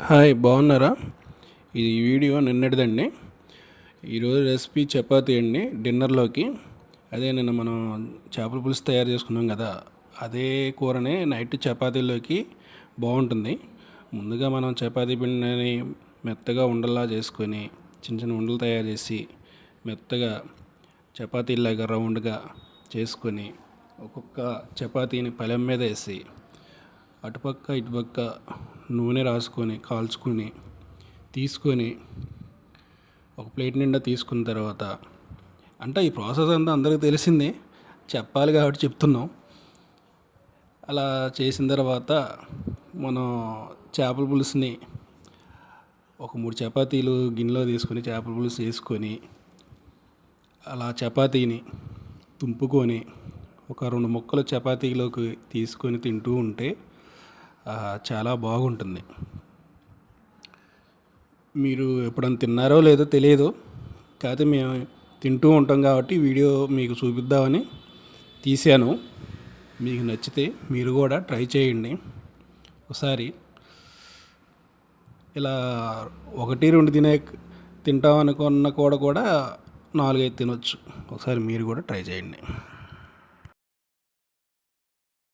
Hi బాగున్నారా? ఇది video నిన్నటిదండి. ఈరోజు రెసిపీ చపాతీ అండి డిన్నర్లోకి. అదే నిన్న మనం చేపల పులుసు తయారు చేసుకున్నాం కదా అదే కూరనే నైట్ చపాతీలోకి బాగుంటుంది. ముందుగా మనం చపాతీ పిండిని మెత్తగా ఉండల్లా చేసుకొని చిన్న చిన్న ఉండలు తయారు చేసి మెత్తగా చపాతీలాగా రౌండ్గా చేసుకొని ఒక్కొక్క చపాతీని పొలం మీద వేసి అటుపక్క ఇటుపక్క నూనె రాసుకొని కాల్చుకొని తీసుకొని ఒక ప్లేట్ నిండా తీసుకున్న తర్వాత అంటే ఈ ప్రాసెస్ అంతా అందరికీ తెలిసిందే చెప్పాలి కాబట్టి చెప్తున్నాం. అలా చేసిన తర్వాత మనం చేపల పులుసుని ఒక మూడు చపాతీలు గిన్నెలో తీసుకొని చేపల పులుసు వేసుకొని అలా చపాతీని తుంపుకొని ఒక రెండు ముక్కలు చపాతీలోకి తీసుకొని తింటూ ఉంటే చాలా బాగుంటుంది. మీరు ఎప్పుడైనా తిన్నారో లేదో తెలియదు. కాకపోతే మేము తింటూ ఉంటాం కాబట్టి వీడియో మీకు చూపిద్దామని తీశాను. మీకు నచ్చితే మీరు కూడా ట్రై చేయండి. ఒకసారి ఇలా ఒకటి రెండు తినే తింటాం అనుకున్న కూడా కూడా నాలుగైదు తినొచ్చు. ఒకసారి మీరు కూడా ట్రై చేయండి.